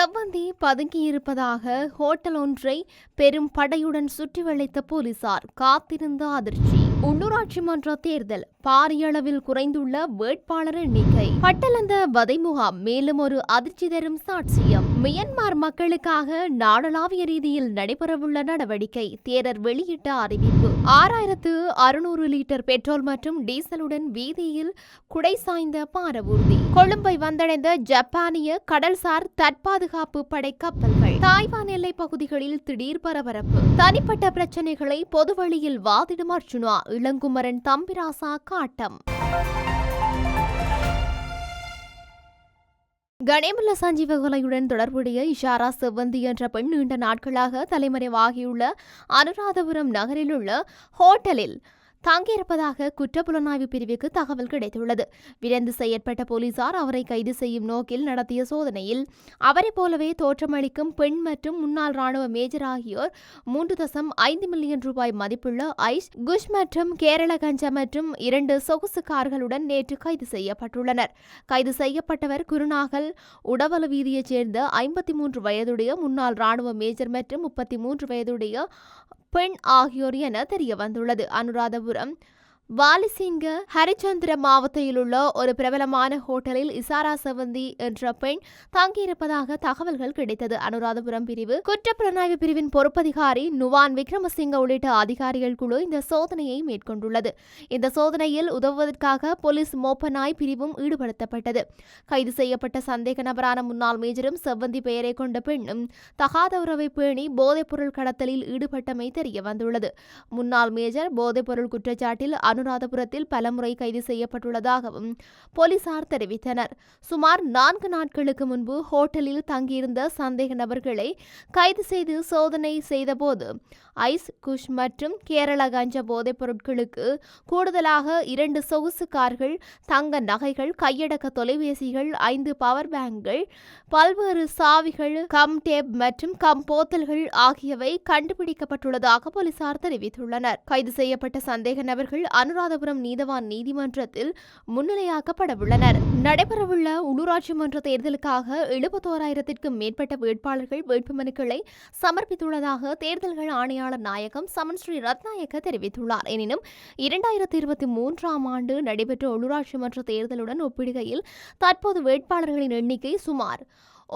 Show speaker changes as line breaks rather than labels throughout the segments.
செவ்வந்தி பதுங்கியிருப்பதாக ஹோட்டல் ஒன்றை பெரும் படையுடன் சுற்றி வளைத்த போலீசார் காத்திருந்த அதிர்ச்சி. உள்ளூராட்சி மன்ற தேர்தல் பாரிய அளவில் குறைந்துள்ள வேட்பாளர் எண்ணிக்கை. பட்டலந்த வதை முகாம் மேலும் ஒரு அதிர்ச்சி தரும் சாட்சியம். மியன்மார் மக்களுக்காக நாடளாவிய ரீதியில் நடைபெறவுள்ள நடவடிக்கை தேரர் வெளியிட்ட அறிவிப்பு. ஆறாயிரத்து அறுநூறு லிட்டர் பெட்ரோல் மற்றும் டீசலுடன் வீதியில் குடை சாய்ந்த பாரவூர்தி. கொழும்பை வந்தடைந்த ஜப்பானிய கடல்சார் தற்பாதுகாப்பு படை கப்பல்கள். தாய்வான் எல்லை பகுதிகளில் திடீர் பரபரப்பு. தனிப்பட்ட பிரச்சனைகளை பொதுவழியில் வாதிடும் அர்ஜுனா இளங்குமரன் தம்பிராசா காட்டம். கணேமுல்ல சஞ்சீவ கொலையுடன் தொடர்புடைய இஷாரா செவ்வந்தி என்ற பெண் நீண்ட நாட்களாக தலைமறைவாகியுள்ள அனுராதபுரம் நகரில் உள்ள ஹோட்டலில் தங்கியிருப்பதாக குற்றப்புலனாய்வு பிரிவுக்கு தகவல் கிடைத்துள்ளது. விரைந்து செயற்பட்ட போலீசார் அவரை கைது செய்யும் நோக்கில் நடத்திய சோதனையில் அவரை போலவே தோற்றமளிக்கும் பெண் மற்றும் முன்னாள் ராணுவ மேஜர் ஆகியோர் மூன்று தசம் ஐந்து மில்லியன் ரூபாய் மதிப்புள்ள ஐஸ் குஷ் மற்றும் கேரள கஞ்சா மற்றும் இரண்டு சொகுசு கார்களுடன் நேற்று கைது செய்யப்பட்டுள்ளனர். கைது செய்யப்பட்டவர் குருநாகல் உடவல வீதியைச் சேர்ந்த ஐம்பத்தி மூன்று வயதுடைய முன்னாள் ராணுவ மேஜர் மற்றும் முப்பத்தி மூன்று வயதுடைய பெண் ஆகியோர் என தெரிய வந்துள்ளது அனுராதபுரம் வாலிசிங்க ஹரிச்சந்திர மாவட்டத்தில் உள்ள ஒரு பிரபலமான ஹோட்டலில் இசாரா செவந்தி என்ற பெண் தங்கியிருப்பதாக தகவல்கள் கிடைத்தது. அனுராதபுரம் பிரிவு குற்றப்புலனாய்வு பிரிவின் பொறுப்பதிகாரி நுவான் விக்ரமசிங்க உள்ளிட்ட அதிகாரிகள் குழு இந்த சோதனையை மேற்கொண்டுள்ளது. இந்த சோதனையில் உதவுவதற்காக போலீஸ் மோப்பனாய் பிரிவும் ஈடுபடுத்தப்பட்டது. கைது செய்யப்பட்ட சந்தேக நபரான முன்னாள் மேஜரும் செவ்வந்தி பெயரை கொண்ட பெண்ணும் தகாத உறவை பேணி போதைப்பொருள் கடத்தலில் ஈடுபட்டமை தெரியவந்துள்ளது. முன்னாள் மேஜர் போதைப்பொருள் குற்றச்சாட்டில் அனுராதபுரத்தில் பலமுறை கைது செய்யப்பட்டுள்ளதாகவும் போலீசார் தெரிவித்தனர். சுமார் நான்கு நாட்களுக்கு முன்பு ஹோட்டலில் தங்கியிருந்த சந்தேக நபர்களை கைது செய்து சோதனை செய்தபோது ஐஸ் குஷ் மற்றும் கேரள கஞ்ச போதைப் பொருட்களுக்கு கூடுதலாக இரண்டு சொகுசு கார்கள் தங்க நகைகள் கையடக்க தொலைபேசிகள் ஐந்து பவர் பேங்குகள் பல்வேறு சாவிகள் கம் டேப் மற்றும் கம் போத்தல்கள் ஆகியவை கண்டுபிடிக்கப்பட்டுள்ளதாக போலீசார் தெரிவித்துள்ளனர். கைது செய்யப்பட்ட சந்தேக நபர்கள் அனுராதபுரம் நீதவான் நீதிமன்றத்தில் முன்னிலையாக்கப்படவுள்ளனர். நடைபெறவுள்ள உள்ளூராட்சி மன்ற தேர்தலுக்காக எழுபத்தோராயிரத்திற்கும் மேற்பட்ட வேட்பாளர்கள் வேட்புமனுக்களை சமர்ப்பித்துள்ளதாக தேர்தல்கள் ஆணையாளர் நாயகம் சமன் ஸ்ரீ ரத்நாயக்க தெரிவித்துள்ளார். எனினும் இரண்டாயிரத்தி இருபத்தி மூன்றாம் ஆண்டு நடைபெற்ற உள்ளூராட்சி மன்ற தேர்தலுடன் ஒப்பிடுகையில் தற்போது வேட்பாளர்களின் எண்ணிக்கை சுமார்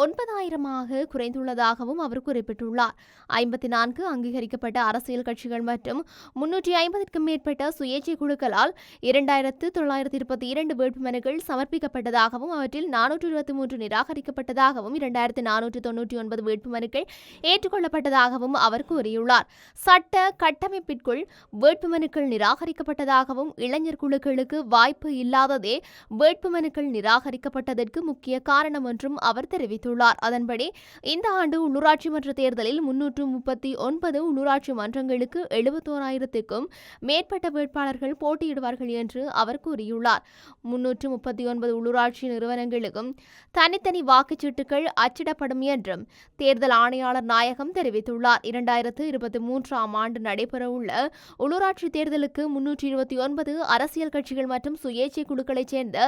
ஒன்பதாயிரமாக குறைந்துள்ளதாகவும் அவர் குறிப்பிட்டுள்ளார். ஐம்பத்தி நான்கு அங்கீகரிக்கப்பட்ட அரசியல் கட்சிகள் மற்றும் முன்னூற்றி ஐம்பதுக்கும் மேற்பட்ட சுயேட்சை குழுக்களால் இரண்டாயிரத்து தொள்ளாயிரத்தி இருபத்தி இரண்டு வேட்புமனுக்கள் சமர்ப்பிக்கப்பட்டதாகவும் அவற்றில் நானூற்று இருபத்தி மூன்று நிராகரிக்கப்பட்டதாகவும் இரண்டாயிரத்து நானூற்று தொன்னூற்றி ஒன்பது வேட்புமனுக்கள் ஏற்றுக்கொள்ளப்பட்டதாகவும் அவர் கூறியுள்ளார். சட்ட கட்டமைப்பிற்குள் வேட்புமனுக்கள் நிராகரிக்கப்பட்டதாகவும் இளைஞர் குழுக்களுக்கு வாய்ப்பு இல்லாததே வேட்புமனுக்கள் நிராகரிக்கப்பட்டதற்கு முக்கிய காரணம் என்றும் அவர் தெரிவித்தார் தெரிவித்துள்ளார். அதன்படி இந்த ஆண்டு உள்ளூராட்சி மன்ற தேர்தலில் முன்னூற்று முப்பத்தி ஒன்பது உள்ளூராட்சி மன்றங்களுக்கு எழுபத்தோராயிரத்துக்கும் மேற்பட்ட வேட்பாளர்கள் போட்டியிடுவார்கள் என்று அவர் கூறியுள்ளார். முன்னூற்று முப்பத்தி ஒன்பது உள்ளூராட்சி நிறுவனங்களுக்கும் தனித்தனி வாக்குச்சீட்டுகள் அச்சிடப்படும் என்றும் தேர்தல் ஆணையாளர் நாயகம் தெரிவித்துள்ளார். இரண்டாயிரத்து இருபத்தி மூன்றாம் ஆண்டு நடைபெறவுள்ள உள்ளூராட்சி தேர்தலுக்கு முன்னூற்றி இருபத்தி ஒன்பது அரசியல் கட்சிகள் மற்றும் சுயேட்சை குழுக்களைச் சேர்ந்த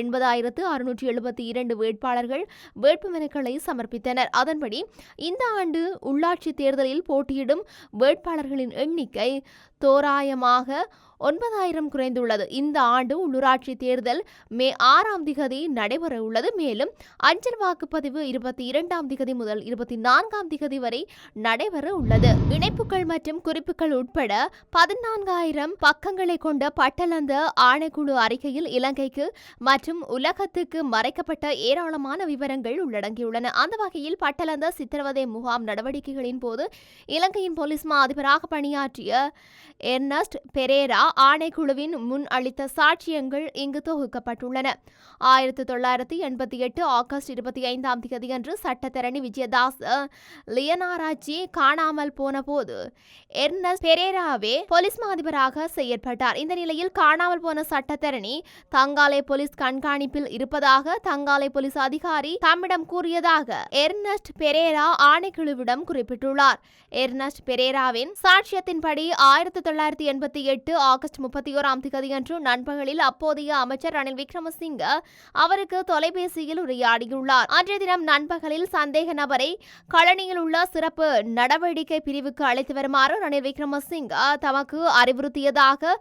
எண்பதாயிரத்து அறுநூற்றி எழுபத்தி இரண்டு வேட்பாளர்கள் வேட்புமனுக்களை சமர்ப்பித்தனர். அதன்படி இந்த ஆண்டு உள்ளாட்சி தேர்தலில் போட்டியிடும் வேட்பாளர்களின் எண்ணிக்கை தோராயமாக ஒன்பதாயிரம் குறைந்துள்ளது. இந்த ஆண்டு உள்ளூராட்சி தேர்தல் மே ஆறாம் திகதி நடைபெற உள்ளது. மேலும் அஞ்சல் வாக்குப்பதிவு இருபத்தி இரண்டாம் திகதி முதல் இருபத்தி நான்காம் திகதி வரை நடைபெற உள்ளது. இணைப்புகள் மற்றும் குறிப்புகள் உட்பட பதினான்காயிரம் பக்கங்களை கொண்ட பட்டலந்த ஆணைக்குழு அறிக்கையில் இலங்கைக்கு மற்றும் உலகத்துக்கு மறைக்கப்பட்ட ஏராளமான விவரங்கள் உள்ளடங்கியுள்ளன. அந்த வகையில் பட்டலந்த சித்திரவதை முகாம் நடவடிக்கைகளின் போது இலங்கையின் போலீஸ் மா அதிபராக பணியாற்றிய எர்னஸ்ட் பெரேரா ஆணைக்குழுவின் முன் அளித்த சாட்சியங்கள் இங்கு தொகுக்கப்பட்டுள்ளன. ஆயிரத்தி தொள்ளாயிரத்தி எண்பத்தி எட்டு ஆகஸ்ட் இருபத்தி ஐந்தாம் தேதியன்று சட்டத்தரணி விஜயதாஸ் லியனாராஜி காணாமல் போன போது எர்னஸ் பெரேராவே போலீஸ் மாதிபராக செயற்பட்டார். இந்த நிலையில் காணாமல் போன சட்டத்தரணி தங்காலை போலீஸ் கண்காணிப்பில் இருப்பதாக தங்காலை போலீஸ் அதிகாரி தம்மிடம் கூறியதாக எர்னஸ்ட் பெரேரா ஆணைக்குழுவிடம் குறிப்பிட்டுள்ளார். எர்னஸ்ட் பெரேராவின் சாட்சியத்தின்படி ஆயிரத்தி தொள்ளாயிரத்தி எண்பத்தி எட்டு ஆகஸ்ட் முப்பத்தி ஓராம் தேதியன்று நண்பகலில் அப்போதைய அமைச்சர் ரணில் விக்ரமசிங்க அவருக்கு தொலைபேசியில் உரையாடியுள்ளார். அன்றைய தினம் நண்பகலில் சந்தேக நபரை களனியில் உள்ள சிறப்பு நடவடிக்கை பிரிவுக்கு அழைத்து வருமாறு ரணில் விக்ரமசிங்க தமக்கு அறிவுறுத்தியதாக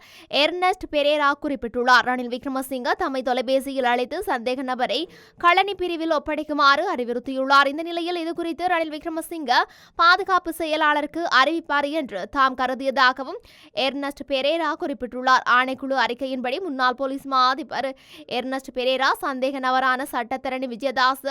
எர்னஸ்ட் பெரேரா குறிப்பிட்டுள்ளார். ரணில் விக்ரமசிங்க தம்மை தொலைபேசியில் அழைத்து சந்தேக நபரை களனி பிரிவில் ஒப்படைக்குமாறு அறிவுறுத்தியுள்ளார். இந்த நிலையில் இதுகுறித்து ரணில் விக்ரமசிங்க பாதுகாப்பு செயலாளருக்கு அறிவிப்பார் என்று தாம் கருதியதாகவும் எர்னஸ்ட் பெரேரா குறிப்பிட்டுள்ளார். ஆணைக்குழு அறிக்கையின்படி முன்னாள் போலீஸ் மா அதிபர் எர்னஸ்ட் பெரேரா சந்தேக நபரான சட்டத்தரணி விஜயதாஸ்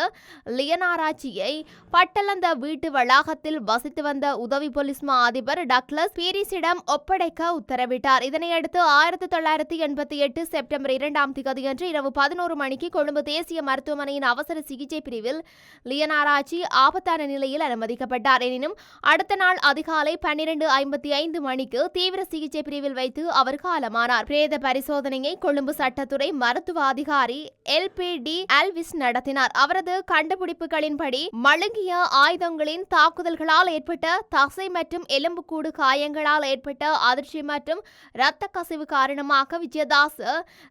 லியனாராச்சியை பட்டலந்த வீட்டு வளாகத்தில் வசித்து வந்த உதவி போலீஸ் மா அதிபர் டக்ளஸ் பீரிஸிடம் ஒப்படைக்க உத்தரவிட்டார். இதனையடுத்து ஆயிரத்தி தொள்ளாயிரத்தி எண்பத்தி எட்டு செப்டம்பர் இரண்டாம் தேதியன்று இரவு பதினோரு மணிக்கு கொழும்பு தேசிய மருத்துவமனையின் அவசர சிகிச்சை பிரிவில் லியனாராச்சி ஆபத்தான நிலையில் அனுமதிக்கப்பட்டார். எனினும் அடுத்த நாள் அதிகாலை பன்னிரண்டு ஐம்பத்தி ஐந்து மணிக்கு தீவிர சிகிச்சை பிரிவில் வைத்து அவர் அவர் காலமானார். பிரேத பரிசோதனையை கொழும்பு சட்டத்துறை மருத்துவ அதிகாரி எல். பி. டி. அல்விஸ் நடத்தினார். அவரது கண்டுபிடிப்புகளின்படி மழுங்கிய ஆயுதங்களின் தாக்குதல்களால் ஏற்பட்ட தசை மற்றும் எலும்புக்கூடு காயங்களால் ஏற்பட்ட அதிர்ச்சி மற்றும் இரத்த கசிவு காரணமாக விஜயதாஸ்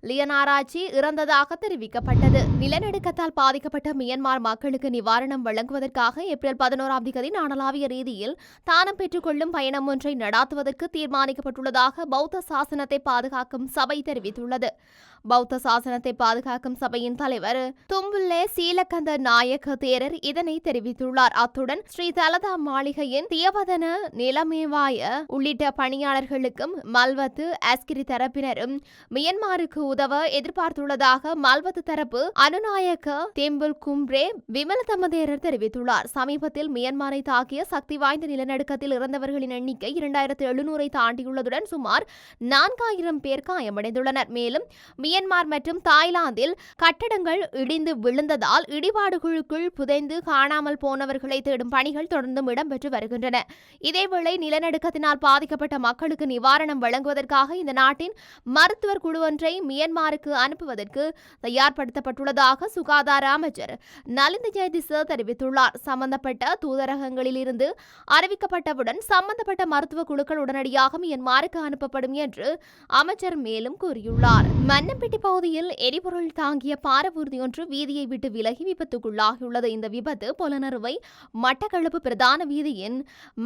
லியனாராச்சி இறந்ததாக தெரிவிக்கப்பட்டது. நிலநடுக்கத்தால் பாதிக்கப்பட்ட மியன்மார் மக்களுக்கு நிவாரணம் வழங்குவதற்காக ஏப்ரல் பதினோராம் தேதி நாடளாவிய ரீதியில் தானம் பெற்றுக்கொள்ளும் பயணம் ஒன்றை நடாத்துவதற்கு தீர்மானிக்கப்பட்டுள்ளதாக பௌத்த சாஸ்திர சாசனத்தை பாதுகாக்கும் சபை தெரிவித்துள்ளது. பௌத்த சாசனத்தை பாதுகாக்கும் சபையின் தலைவர் தும்புல்லே சீலகந்த நாயக்க தேரர் இதனை தெரிவித்துள்ளார். அத்துடன் ஸ்ரீ தலதா மாளிகையின் தியவதன நிலமேவாய உள்ளிட்ட பணியாளர்களுக்கும் மல்வத்து அஸ்கிரி தரப்பினரும் மியன்மாருக்கு உதவ எதிர்பார்த்துள்ளதாக மல்வத்து தரப்பு அனுநாயக்க தேம்புல் கும்ரே விமல தமதேரர் தெரிவித்துள்ளார். சமீபத்தில் மியன்மாரை தாக்கிய சக்தி வாய்ந்த நிலநடுக்கத்தில் இறந்தவர்களின் எண்ணிக்கை இரண்டாயிரத்து எழுநூறை தாண்டியுள்ளதுடன் சுமார் நான்காயிரம் பேர் காயமடைந்துள்ளனர். மேலும் மியன்மார் மற்றும் தாய்லாந்தில் கட்டடங்கள் இடிந்து விழுந்ததால் இடிபாடுகளுக்குள் புதைந்து காணாமல் போனவர்களை தேடும் பணிகள் தொடர்ந்தும் இடம்பெற்று வருகின்றன. இதேவேளை நிலநடுக்கத்தினால் பாதிக்கப்பட்ட மக்களுக்கு நிவாரணம் வழங்குவதற்காக இந்த நாட்டின் மருத்துவர் குழு ஒன்றை மியன்மாருக்கு அனுப்புவதற்கு தயார்படுத்தப்பட்டுள்ளதாக சுகாதார அமைச்சர் நலிந்த ஜெயதிச தெரிவித்துள்ளார். சம்பந்தப்பட்ட தூதரகங்களில் இருந்து அறிவிக்கப்பட்டவுடன் சம்பந்தப்பட்ட மருத்துவ குழுக்கள் உடனடியாக மியன்மாருக்கு அனுப்பப்படும் என்று என்று அமைச்சர் மேலும் கூறியுள்ளார். மன்னம்பட்டி பகுதியில் எரிபொருள் தாங்கிய பாரவூர்தி ஒன்று வீதியை விட்டு விலகி விபத்துக்குள்ளாகியுள்ளது. இந்த விபத்து புலனறுவை மட்டக்களப்பு பிரதான வீதியின்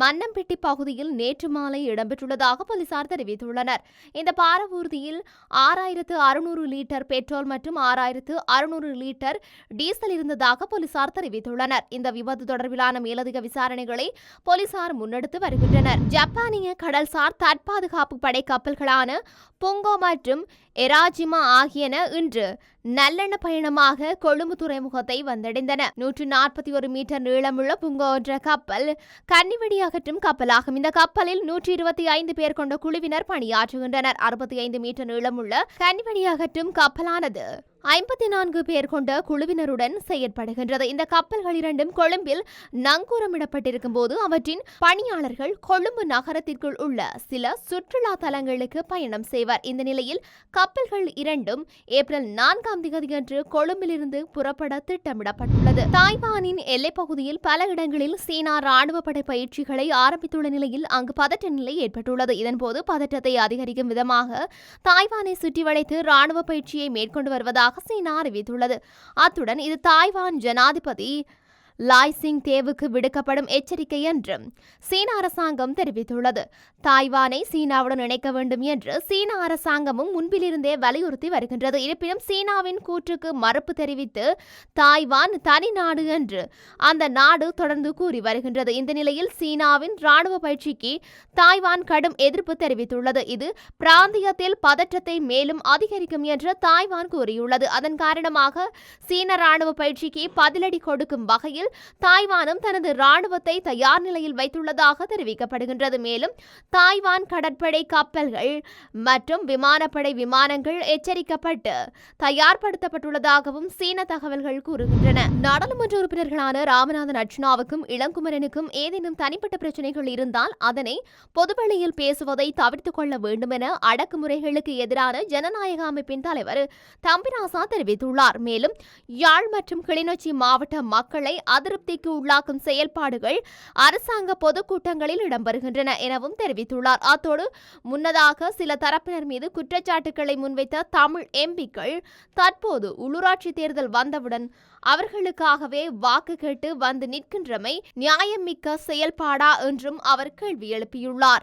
மன்னம்பட்டி பகுதியில் நேற்று மாலை இடம்பெற்றுள்ளதாக போலீசார் தெரிவித்துள்ளனர். இந்த பாரவூர்தியில் ஆறாயிரத்து அறுநூறு லிட்டர் பெட்ரோல் மற்றும் ஆறாயிரத்து அறுநூறு லிட்டர் டீசல் இருந்ததாக போலீசார் தெரிவித்துள்ளனர். இந்த விபத்து தொடர்பிலான மேலதிக விசாரணைகளை போலீசார் முன்னெடுத்து வருகின்றனர். ஜப்பானிய கடல்சார் தற்பாதுகாப்பு படை கப்பல்கள் கப்பல்களான புங்கோ மற்றும் எராஜிமா ஆகியன இன்று நல்லெண்ண பயணமாக கொழும்பு துறைமுகத்தை வந்தடைந்தன. நூற்று நாற்பத்தி ஒரு மீட்டர் நீளமுள்ள புங்கோ என்ற கப்பல் கன்னிவெடி அகற்றும் கப்பலாகும். இந்த கப்பலில் நூற்றி இருபத்தி ஐந்து பேர் கொண்ட குழுவினர் பணியாற்றுகின்றனர். அறுபத்தி ஐந்து மீட்டர் நீளமுள்ள கன்னிவெடி அகற்றும் கப்பலானது ஐம்பத்தி நான்கு பேர் கொண்ட குழுவினருடன் செயற்படுகின்றது. இந்த கப்பல்கள் இரண்டும் கொழும்பில் நங்கூரமிடப்பட்டிருக்கும் போது அவற்றின் பணியாளர்கள் கொழும்பு நகரத்திற்குள் உள்ள சில சுற்றுலா தலங்களுக்கு பயணம் செய்வர். இந்த நிலையில் கப்பல்கள் இரண்டும் ஏப்ரல் நான்காம் தேதியன்று கொழும்பிலிருந்து புறப்பட திட்டமிடப்பட்டுள்ளது. தாய்வானின் எல்லைப்பகுதியில் பல இடங்களில் சீனா ராணுவ படை பயிற்சிகளை ஆரம்பித்துள்ள நிலையில் அங்கு பதற்ற நிலை ஏற்பட்டுள்ளது. இதன்போது பதற்றத்தை அதிகரிக்கும் விதமாக தாய்வானை சுற்றி வளைத்து ராணுவ பயிற்சியை மேற்கொண்டு வருவதாக சீனா அறிவித்துள்ளது அத்துடன் இது தாய்வான் ஜனாதிபதி லாய் சிங் தேவுக்கு விடுக்கப்படும் எச்சரிக்கை என்று சீன அரசாங்கம் தெரிவித்துள்ளது. தாய்வானை சீனாவுடன் இணைக்க வேண்டும் என்று சீன அரசாங்கமும் முன்பிலிருந்தே வலியுறுத்தி வருகின்றது. இருப்பினும் சீனாவின் கூற்றுக்கு மறுப்பு தெரிவித்து தாய்வான் தனி நாடு என்று அந்த நாடு தொடர்ந்து கூறி வருகின்றது. இந்த நிலையில் சீனாவின் ராணுவ பயிற்சிக்கு தாய்வான் கடும் எதிர்ப்பு தெரிவித்துள்ளது. இது பிராந்தியத்தில் பதற்றத்தை மேலும் அதிகரிக்கும் என்று தாய்வான் கூறியுள்ளது. அதன் காரணமாக சீன ராணுவ பயிற்சிக்கு பதிலடி கொடுக்கும் வகையில் தாய்வானும் தனது ராணுவத்தை தயார் நிலையில் வைத்துள்ளதாக தெரிவிக்கப்படுகின்றது. மேலும் தாய்வான் கடற்படை கப்பல்கள் மற்றும் விமானப்படை விமானங்கள் எச்சரிக்கப்பட்டு தயார்படுத்தப்பட்டுள்ளதாகவும் சீன தகவல்கள் கூறுகின்றன. நாடாளுமன்ற உறுப்பினர்களான ராமநாதன் அர்ச்சுனாவுக்கும் இளங்குமரனுக்கும் ஏதேனும் தனிப்பட்ட பிரச்சனைகள் இருந்தால் அதனை பொதுவெளியில் பேசுவதை தவிர்த்துக் கொள்ள வேண்டும் என அடக்குமுறைகளுக்கு எதிரான ஜனநாயக அமைப்பின் தலைவர் தம்பிராசா தெரிவித்துள்ளார். மேலும் யாழ் மற்றும் கிளிநொச்சி மாவட்ட மக்களை அதிருப்திக்கு உள்ளாக்கும் செயல்பாடுகள் அரசாங்க பொதுக்கூட்டங்களில் இடம்பெறுகின்றன எனவும் தெரிவித்துள்ளார். அத்தோடு முன்னதாக சில தரப்பினர் மீது குற்றச்சாட்டுக்களை முன்வைத்த தமிழ் எம்பிக்கள் தற்போது உள்ளூராட்சி தேர்தல் வந்தவுடன் அவர்களுக்காகவே வாக்கு கேட்டு வந்து நிற்கின்றமை நியாயமிக்க செயல்பாடா என்றும் அவர் கேள்வி எழுப்பியுள்ளார்.